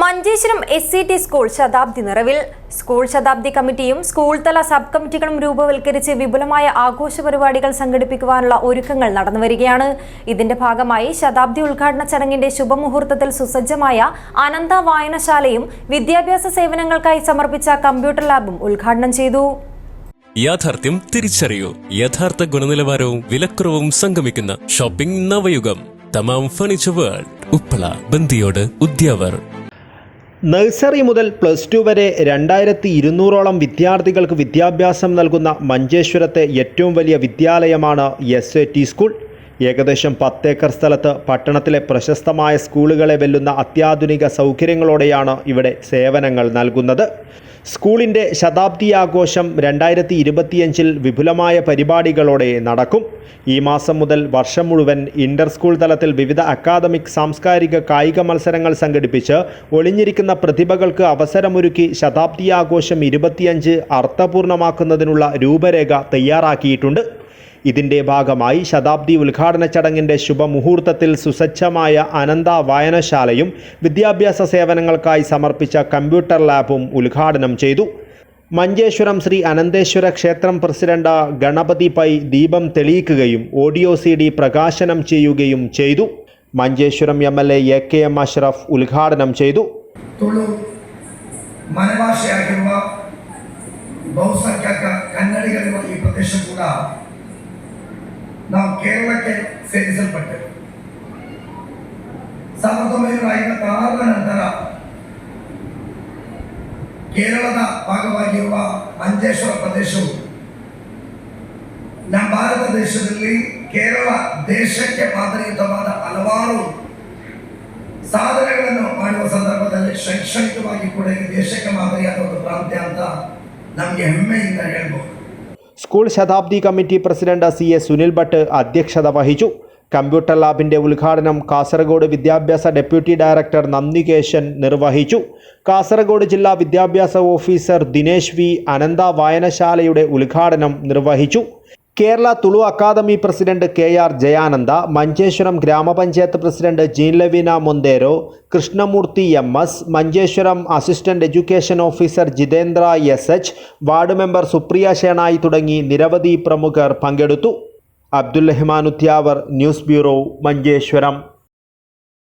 Manjeshwaram S C T school ശതാബ്ദി നിറവിൽ. School ശതാബ്ദി കമ്മിറ്റിയും school തല സബ് കമ്മിറ്റികളും രൂപവൽക്കരിച്ച് വിപുലമായ ആഘോഷ പരിപാടികൾ സംഘടിപ്പിക്കുവാനുള്ള ഒരുക്കങ്ങൾ നടന്നുവരികയാണ് ഇതിന്റെ ഭാഗമായി ശതാബ്ദി ഉദ്ഘാടന ചടങ്ങിന്റെ ശുഭമുഹൂർത്തത്തിൽ സുസജ്ജമായ അനന്ത വായനശാലയും വിദ്യാഭ്യാസ സേവനങ്ങൾക്കായി സമർപ്പിച്ച കമ്പ്യൂട്ടർ ലാബും ഉദ്ഘാടനം ചെയ്തു. യാഥാർത്ഥ്യം തിരിച്ചറിയൂ. യഥാർത്ഥ ഗുണനിലവാരവും വിലക്കുറവും സംഗമിക്കുന്ന shopping Navayugam. Thamam furniture world. Uppala Bandiyod Udyavar. Nursery മുതൽ പ്ലസ് ടു വരെ രണ്ടായിരത്തി ഇരുന്നൂറോളം വിദ്യാർത്ഥികൾക്ക് വിദ്യാഭ്യാസം നൽകുന്ന മഞ്ചേശ്വരത്തെ ഏറ്റവും വലിയ വിദ്യാലയമാണ് എസ് എ ടി സ്കൂൾ ഏകദേശം പത്തേക്കർ സ്ഥലത്ത് പട്ടണത്തിലെ പ്രശസ്തമായ സ്കൂളുകളെ വെല്ലുന്ന അത്യാധുനിക സൗകര്യങ്ങളോടെയാണ് ഇവിടെ സേവനങ്ങൾ നൽകുന്നത്. സ്കൂളിന്റെ ശതാബ്ദി ആഘോഷം രണ്ടായിരത്തി ഇരുപത്തിയഞ്ചിൽ വിപുലമായ പരിപാടികളോടെ നടക്കും. ഈ മാസം മുതൽ വർഷം മുഴുവൻ ഇന്റർ സ്കൂൾ തലത്തിൽ വിവിധ അക്കാദമിക് സാംസ്കാരിക കായിക മത്സരങ്ങൾ സംഘടിപ്പിച്ച് ഒളിഞ്ഞിരിക്കുന്ന പ്രതിഭകൾക്ക് അവസരമൊരുക്കി ശതാബ്ദി ആഘോഷം ഇരുപത്തിയഞ്ച് അർത്ഥപൂർണമാക്കുന്നതിനുള്ള രൂപരേഖ തയ്യാറാക്കിയിട്ടുണ്ട്. ഇതിൻ്റെ ഭാഗമായി ശതാബ്ദി ഉദ്ഘാടന ചടങ്ങിൻ്റെ ശുഭമുഹൂർത്തത്തിൽ സുസജ്ജമായ അനന്ത വായനശാലയും വിദ്യാഭ്യാസ സേവനങ്ങൾക്കായി സമർപ്പിച്ച കമ്പ്യൂട്ടർ ലാബും ഉദ്ഘാടനം ചെയ്തു മഞ്ചേശ്വരം ശ്രീ അനന്തേശ്വര ക്ഷേത്രം പ്രസിഡന്റ് ഗണപതി പൈ ദീപം തെളിയിക്കുകയും ഓഡിയോ സി ഡി പ്രകാശനം ചെയ്യുകയും ചെയ്തു Manjeshwaram M L A A K M Ashraf ഉദ്ഘാടനം ചെയ്തു ತುಳು ಮನೆಭಾಷೆಯಾಗಿರುವ ಬಹುಸಂಖ್ಯಾತ ಕನ್ನಡಿಗರಿರುವ ಈ ಪ್ರದೇಶ ಕೂಡ ನಾವು ಕೇರಳಕ್ಕೆ ಸೇರಿಸಲ್ಪಟ್ಟೆವು ಸಾವಿರದ ಒಂಬೈನೂರ ಐವತ್ತಾರರ ನಂತರ ಕೇರಳದ ಭಾಗವಾಗಿರುವ ಮಂಜೇಶ್ವರ ಪ್ರದೇಶವು ನಮ್ಮ ಭಾರತ ದೇಶದಲ್ಲಿ ಕೇರಳ ದೇಶಕ್ಕೆ ಮಾದರಿಯುತವಾದ ಹಲವಾರು ಸಾಧನೆಗಳನ್ನು ಮಾಡುವ ಸಂದರ್ಭದಲ್ಲಿ ಶೈಕ್ಷಣಿಕವಾಗಿ ಕೂಡ ಈ ದೇಶಕ್ಕೆ ಮಾದರಿಯಾದ ಒಂದು ಪ್ರಾಂತ್ಯ ಅಂತ ನಮಗೆ ಹೆಮ್ಮೆಯಿಂದ ಹೇಳ್ಬೋದು. School Shatabdi committee president C A Sunil Bhat അധ്യക്ഷത വഹിച്ചു. കമ്പ്യൂട്ടർ ലാബിന്റെ ഉദ്ഘാടനം കാസർഗോഡ് വിദ്യാഭ്യാസ ഡെപ്യൂട്ടി ഡയറക്ടർ നന്ദികേശൻ നിർവഹിച്ചു. കാസർഗോഡ് ജില്ലാ വിദ്യാഭ്യാസ ഓഫീസർ ദിനേശ് വി അനന്ത വായനശാലയുടെ ഉദ്ഘാടനം നിർവഹിച്ചു. Kerala Tulu academy president K R Jayananda Manjeshwaram ഗ്രാമപഞ്ചായത്ത് president Jean Laveena Monteiro Krishnamurthy M S Manjeshwaram assistant education officer Jithendra S H ward member Supriya Shenoy തുടങ്ങി നിരവധി പ്രമുഖർ പങ്കെടുത്തു. Abdul Rahman Udyavar news bureau Manjeshwaram.